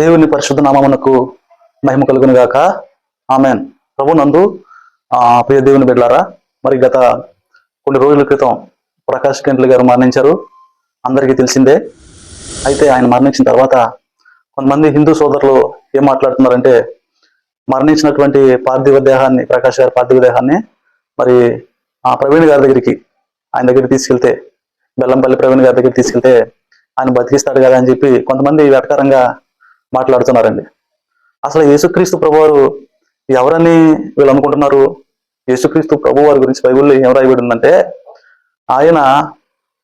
దేవుని పరిశుద్ధ నామమునకు మహిమ కలుగును గాక ఆమెన్. ప్రభు నందు ప్రియ దేవుని బిడ్డారా మరి గత కొన్ని రోజుల క్రితం ప్రకాష్ గంట్ల గారు మరణించారు. అందరికీ తెలిసిందే. అయితే ఆయన మరణించిన తర్వాత కొంతమంది హిందూ సోదరులు ఏం మాట్లాడుతున్నారంటే మరణించినటువంటి పార్థివ దేహాన్ని ప్రకాష్ గారి పార్థివ దేహాన్ని మరి ఆ ప్రవీణ్ గారి దగ్గరికి ఆయన దగ్గరికి తీసుకెళ్తే బెల్లంపల్లి ప్రవీణ్ గారి దగ్గరికి తీసుకెళ్తే ఆయన బతికిస్తాడు కదా అని చెప్పి కొంతమంది వెటకారంగా మాట్లాడుతున్నారండి. అసలు యేసుక్రీస్తు ప్రభువారు ఎవరని వీళ్ళు అనుకుంటున్నారు? యేసుక్రీస్తు ప్రభు వారి గురించి బైబుల్లో ఏం రాయబడి ఉందంటే ఆయన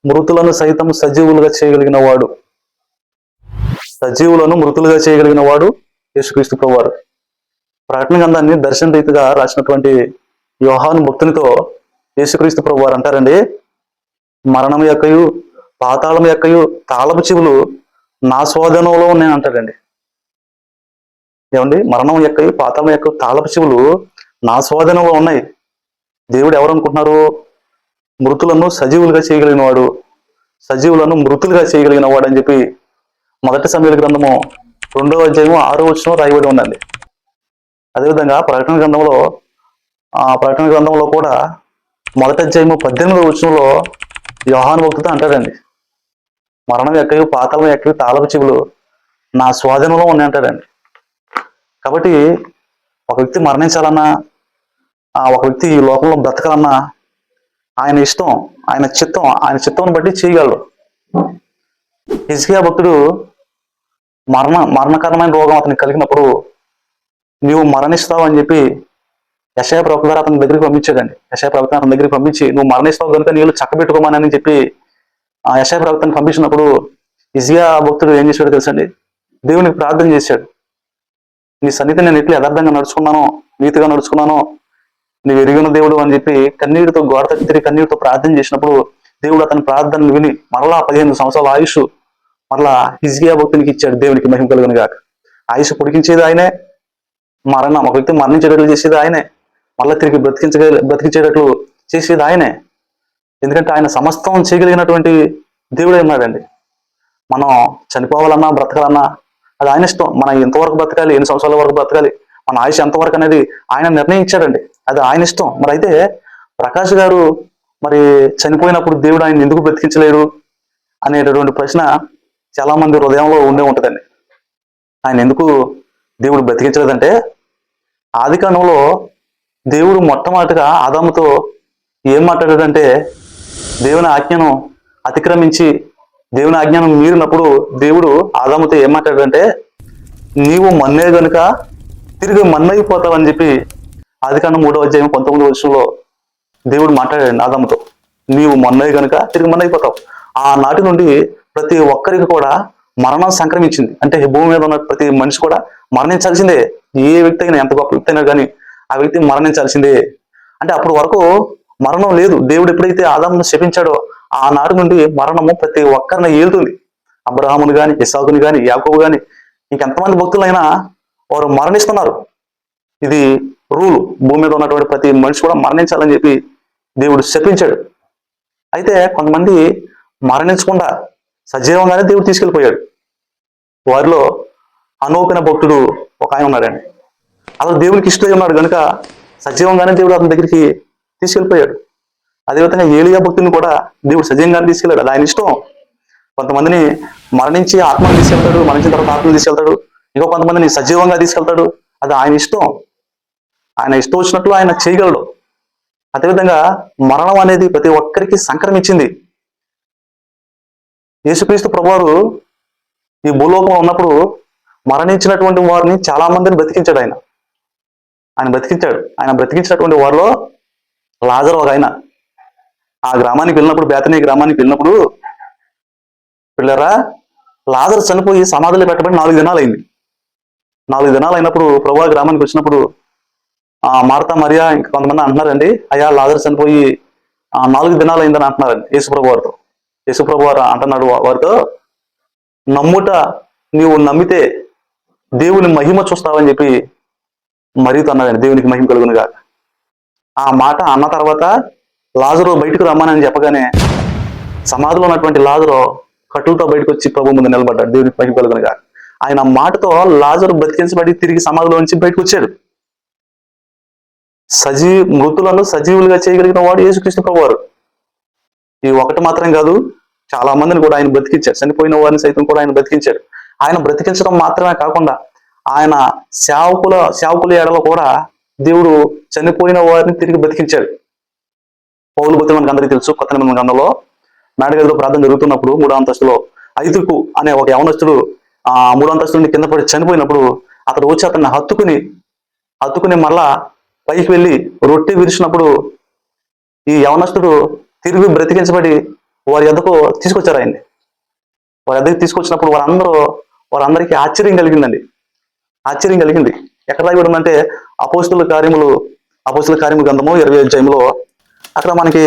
మృతులను సైతం సజీవులుగా చేయగలిగిన వాడు సజీవులను మృతులుగా చేయగలిగిన వాడు యేసుక్రీస్తు ప్రభువారు. ప్రకటన గంధాన్ని దర్శన రీతిగా రాసినటువంటి యోహాను భక్తునితో యేసుక్రీస్తు ప్రభువారు అంటారండి మరణం యొక్కయు పాతాళం యొక్కయు తాళపు చెవులు నా స్వాధీనంలో ఉన్నాయని అంటారండి ఏమండి? మరణం యొక్క పాతం యొక్క తాళపు చెవులు నా స్వాధీనంలో ఉన్నాయి. దేవుడు ఎవరు అనుకుంటున్నారు మృతులను సజీవులుగా చేయగలిగిన వాడు సజీవులను మృతులుగా చేయగలిగిన వాడు అని చెప్పి మొదటి సమయాల గ్రంథము రెండవ అధ్యాయము ఆరో వచ్చిన రాయబడి ఉందండి. అదేవిధంగా ప్రకటన గ్రంథంలో ఆ ప్రకటన గ్రంథంలో కూడా మొదటి అధ్యాయము పద్దెనిమిదవ వచనంలో యోహాను భక్తుతో అంటాడండి. మరణం ఎక్కయు పాతాళం ఎక్కయు తాళపు చెవులు నా స్వాధీనంలో ఉన్నాయి అంటాడండి కాబట్టి ఒక వ్యక్తి మరణించాలన్నా ఆ ఒక వ్యక్తి ఈ లోకంలో బ్రతకాలన్నా ఆయన ఇష్టం ఆయన చిత్తం ఆయన చిత్తం బట్టి చేయగలడు. హిజ్కియా భక్తుడు మరణ మరణకరమైన రోగం అతనికి కలిగినప్పుడు నీవు మరణిస్తావు అని చెప్పి యశయ ప్రవక్త గారు అతని దగ్గరికి పంపించాడండి. యశయ ప్రవక్త అతని దగ్గరికి పంపించి నువ్వు మరణిస్తావు కనుక నీళ్ళు చక్కబెట్టుకోమని అని చెప్పి ఆ యశయ ప్రవక్తని పంపించినప్పుడు ఇజియా భక్తుడు ఏం చేశాడో తెలుసండి? దేవునికి ప్రార్థన చేశాడు. నీ సన్నిధి నేను ఎట్లా యథార్థంగా నడుచుకున్నానో నీతిగా నడుచుకున్నానో నీవు ఎరిగిన దేవుడు అని చెప్పి కన్నీటితో గోడ తిరిగి కన్నీటితో ప్రార్థన చేసినప్పుడు దేవుడు అతని ప్రార్థనలు విని మరలా పదిహేను సంవత్సరాల ఆయుష్ మరలా హిజ్కియా భక్తునికి ఇచ్చాడు దేవునికి మహిమ కలుగును గాక. ఆయుష్ పొడిగించేది ఆయనే మరణం ఒక వ్యక్తి మరణించేటట్లు చేసేది ఆయనే మళ్ళీ తిరిగి బ్రతికించ బ్రతికించేటట్లు చేసేది ఆయనే. ఎందుకంటే ఆయన సమస్తం చేయగలిగినటువంటి దేవుడే ఉన్నాడండి. మనం చనిపోవాలన్నా బ్రతకాలన్నా అది ఆయన ఇష్టం. మనం ఎంతవరకు బ్రతకాలి? ఎన్ని సంవత్సరాల వరకు బ్రతకాలి? మన ఆయుష్ ఎంతవరకు అనేది ఆయన నిర్ణయించాడండి. అది ఆయన ఇష్టం. మరి అయితే ప్రకాష్ గారు మరి చనిపోయినప్పుడు దేవుడు ఆయన ఎందుకు బ్రతికించలేరు అనేటటువంటి ప్రశ్న చాలా మంది హృదయంలో ఉండే ఉంటుందండి. ఆయన ఎందుకు దేవుడు బ్రతికించలేదంటే ఆది కాండంలో దేవుడు మొట్టమొదటిగా ఆదాముతో ఏం మాట్లాడాడంటే దేవుని ఆజ్ఞను అతిక్రమించి దేవుని ఆజ్ఞానం మీరినప్పుడు దేవుడు ఆదాముతో ఏం మాట్లాడాడంటే నీవు మన్నే గనుక తిరిగి మన్నైపోతావని చెప్పి ఆది కాండం మూడో అధ్యాయం పంతొమ్మిది వర్షంలో దేవుడు మాట్లాడాడు ఆదాముతో. నీవు మన్నయ్య గనుక తిరిగి మన్నైపోతావు ఆ నాటి నుండి ప్రతి ఒక్కరికి కూడా మరణం సంక్రమించింది. అంటే భూమి మీద ఉన్న ప్రతి మనిషి కూడా మరణించాల్సిందే. ఏ వ్యక్తి అయినా ఎంత గొప్ప వ్యక్తి అయినా కానీ ఆ వ్యక్తి మరణించాల్సిందే. అంటే అప్పటి వరకు మరణం లేదు. దేవుడు ఎప్పుడైతే ఆదామును శపించాడో ఆ నాటి నుండి మరణము ప్రతి ఒక్కరిని ఏలుతుంది. అబ్రహాముని గాని ఇసాకుని గాని యాకోబు గాని ఇంకెంతమంది భక్తులైనా వారు మరణిస్తున్నారు. ఇది రూల్. భూమి మీద ఉన్నటువంటి ప్రతి మనిషి కూడా మరణించాలని చెప్పి దేవుడు శపించాడు. అయితే కొంతమంది మరణించకుండా సజీవంగానే దేవుడు తీసుకెళ్ళిపోయాడు. వారిలో అనూపిన భక్తుడు ఒక ఆయన ఉన్నాడండి. అతను దేవుడికి ఇష్టమై ఉన్నాడు కనుక సజీవంగానే దేవుడు అతని దగ్గరికి తీసుకెళ్ళిపోయాడు. అదేవిధంగా ఏలియా భక్తుని కూడా దేవుడు సజీవంగా తీసుకెళ్ళాడు. అది ఆయన ఇష్టం. కొంతమందిని మరణించి ఆత్మను తీసుకెళ్తాడు మరణించిన తర్వాత ఆత్మను తీసుకెళ్తాడు. ఇంకో కొంతమందిని సజీవంగా తీసుకెళ్తాడు. అది ఆయన ఇష్టం. ఆయన ఇష్టం వచ్చినట్లు ఆయన చేయగలడు. అదేవిధంగా మరణం అనేది ప్రతి ఒక్కరికి సంక్రమించింది. యేసుక్రీస్తు ప్రభువారు ఈ భూలోకంలో ఉన్నప్పుడు మరణించినటువంటి వారిని చాలా మందిని బ్రతికించాడు ఆయన. ఆయన బ్రతికించాడు. ఆయన బ్రతికించినటువంటి వారిలో లాజర్ ఒక ఆయన. ఆ గ్రామానికి వెళ్ళినప్పుడు బేతనీ గ్రామానికి వెళ్ళినప్పుడు పిల్లరా లాజర్ చనిపోయి సమాధిలో పెట్టబడి నాలుగు దినాలు అయింది నాలుగు దినాలు అయినప్పుడు ప్రభు గ్రామానికి వచ్చినప్పుడు ఆ మార్తా మరియా ఇంకా కొంతమంది అంటున్నారండి అయ్యా లాజర్ చనిపోయి నాలుగు దినాలు అయిందని అంటున్నారండి యేసుప్రభు వారితో. యేసుప్రభు వారు అంటున్నాడు వారితో నమ్ముట నీవు నమ్మితే దేవుని మహిమ చూస్తావని చెప్పి మరీతో అన్నాడండి దేవునికి మహిమ కలుగునుగా ఆ మాట అన్న తర్వాత లాజరు బయటకు రమ్మనని చెప్పగానే సమాధిలో ఉన్నటువంటి లాజరు కట్టులతో బయటకు వచ్చి ప్రభు ముందు నిలబడ్డాడు. దేవుని పైకి కలుగునగా ఆయన మాటతో లాజరు బ్రతికించబడి తిరిగి సమాధిలో నుంచి బయటకు వచ్చాడు సజీ మృతులను సజీవులుగా చేయగలిగిన వాడు యేసుకృష్ణ ప్రభువారు. ఈ ఒకటి మాత్రం కాదు చాలా మందిని కూడా ఆయన బ్రతికించాడు. చనిపోయిన వారిని సైతం కూడా ఆయన బ్రతికించాడు. ఆయన బ్రతికించడం మాత్రమే కాకుండా ఆయన సేవకుల సేవకుల ఏడలో కూడా దేవుడు చనిపోయిన వారిని తిరిగి బ్రతికించాడు. పౌలు బతులు మనకు అందరికీ తెలుసు కొత్త నిబంధన గ్రంథంలో మేడగదిలో ప్రార్థన జరుగుతున్నప్పుడు మూడో అంతస్తులో ఐదుకు అనే ఒక యవనస్తుడు ఆ మూడో అంతస్తుని కింద పడి చనిపోయినప్పుడు అతడు వచ్చి అతన్ని హత్తుకుని హత్తుకుని మళ్ళా పైకి వెళ్ళి రొట్టె విరిచినప్పుడు ఈ యవనస్తుడు తిరిగి బ్రతికించబడి వారి ఎద్దకు తీసుకొచ్చారు ఆయన్ని. వారి ఎద్దకు తీసుకొచ్చినప్పుడు వారందరూ వారందరికీ ఆశ్చర్యం కలిగిందండి. ఆశ్చర్యం కలిగింది. ఎక్కడ రాయబడి ఉందంటే అపోస్తుల కార్యములు అపోస్తుల కార్యము గ్రంథము ఇరవై అధ్యాయంలో అక్కడ మనకి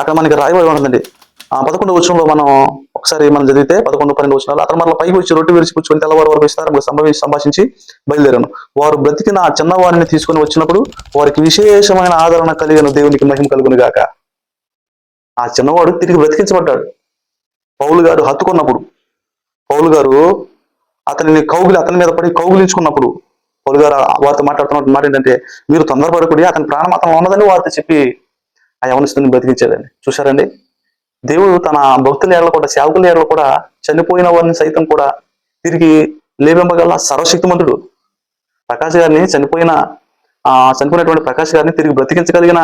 అక్కడ మనకి రాయబడి ఉంటుందండి. ఆ పదకొండు వచనంలో మనం ఒకసారి మనం చదివితే పదకొండు పన్నెండు వచనాలు అక్కడ మళ్ళీ పైకి వచ్చి రొట్టె విరిచి కూర్చొని తెల్లవారు వరకు ఇస్తారు సంభవించి సంభాషించి బయలుదేరాను. వారు బ్రతికిన ఆ చిన్నవారిని తీసుకొని వచ్చినప్పుడు వారికి విశేషమైన ఆదరణ కలిగిన దేవునికి మహిమ కలుగును గాక ఆ చిన్నవాడు తిరిగి బ్రతికించబడ్డాడు. పౌలు గారు హత్తుకున్నప్పుడు పౌలు గారు అతనిని కౌగులి అతని మీద పడి కౌగులించుకున్నప్పుడు పౌలు గారు వారితో మాట్లాడుతున్న మాట ఏంటంటే మీరు తొందరపడకూడి అతని ప్రాణం అతను ఉన్నదని వారితో చెప్పి ఆ యవనస్తుని బ్రతికించాడండి. చూశారండి? దేవుడు తన భక్తుల ఏళ్ళ కూడా సేవకుల ఏళ్ళ కూడా చనిపోయిన వారిని సైతం కూడా తిరిగి లేవింపగల సర్వశక్తిమంతుడు ప్రకాష్ గారిని చనిపోయిన ఆ చనిపోయినటువంటి ప్రకాష్ గారిని తిరిగి బ్రతికించగలిగిన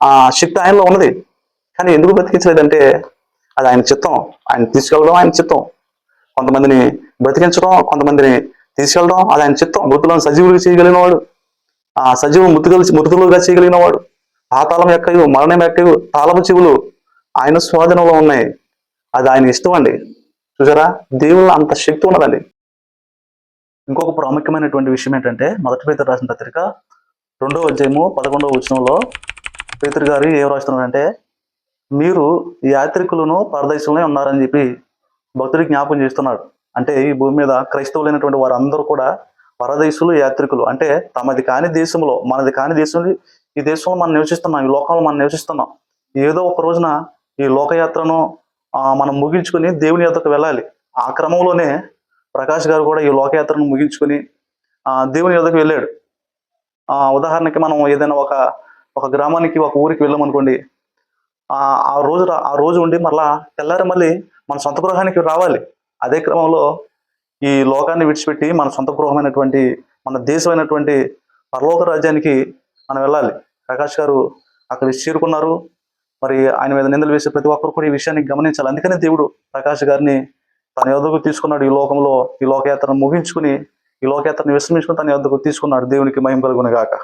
ఆ శక్తి ఆయనలో ఉన్నది. కానీ ఎందుకు బ్రతికించలేదంటే అది ఆయన చిత్తం. ఆయన తీసుకెళ్ళడం ఆయన చిత్తం. కొంతమందిని బ్రతికించడం కొంతమందిని తీసుకెళ్ళడం అది ఆయన చిత్తం. మృతులను సజీవులుగా చేయగలిగిన వాడు ఆ సజీవం మృతులు మృతులుగా చేయగలిగిన వాడు పాతాళం యొక్క మరణం యొక్క తాళపు చెవులు ఆయన స్వాధీనంలో ఉన్నాయి. అది ఆయన ఇష్టం అండి. చూసారా? దేవుళ్ళ అంత శక్తి ఉన్నదండి. ఇంకొక ప్రాముఖ్యమైనటువంటి విషయం ఏంటంటే మొదటి పేతురు రాసిన పత్రిక రెండవ అధ్యాయము పదకొండవ వచనంలో పేతురు గారు ఏం రాస్తున్నారంటే మీరు యాత్రికులను పరదేశంలో ఉన్నారని చెప్పి భక్తుడికి జ్ఞాపకం చేస్తున్నాడు. అంటే ఈ భూమి మీద క్రైస్తవులైనటువంటి వారందరూ కూడా పరదేశులు యాత్రికులు. అంటే తమది కాని దేశంలో మనది కాని దేశంలో ఈ దేశంలో మనం నివసిస్తున్నాం ఈ లోకంలో మనం నివసిస్తున్నాం. ఏదో ఒక రోజున ఈ లోకయాత్రను మనం ముగించుకొని దేవుని యాత్రకు వెళ్ళాలి. ఆ క్రమంలోనే ప్రకాష్ గారు కూడా ఈ లోకయాత్రను ముగించుకొని దేవుని యొద్దకు వెళ్ళాడు. ఉదాహరణకి మనం ఏదైనా ఒక ఒక గ్రామానికి ఒక ఊరికి వెళ్ళామనుకోండి ఆ రోజు ఆ రోజు ఉండి మళ్ళా తెల్లారి మళ్ళీ మన సొంత గృహానికి రావాలి. అదే క్రమంలో ఈ లోకాన్ని విడిచిపెట్టి మన సొంత గృహమైనటువంటి మన దేశమైనటువంటి పరలోక రాజ్యానికి మనం వెళ్ళాలి. ప్రకాష్ గారు అక్కడ చేరుకున్నారు. మరి ఆయన మీద నిందలు వేసే ప్రతి ఒక్కరు కూడా ఈ విషయాన్ని గమనించాలి. అందుకనే దేవుడు ప్రకాష్ గారిని తన యొద్దకు తీసుకున్నాడు ఈ లోకంలో. ఈ లోకయాత్రను ముగించుకుని ఈ లోకయాత్రను విశ్రమించుకుని తన యొద్దకు తీసుకున్నాడు. దేవునికి మహిమ కలుగును గాక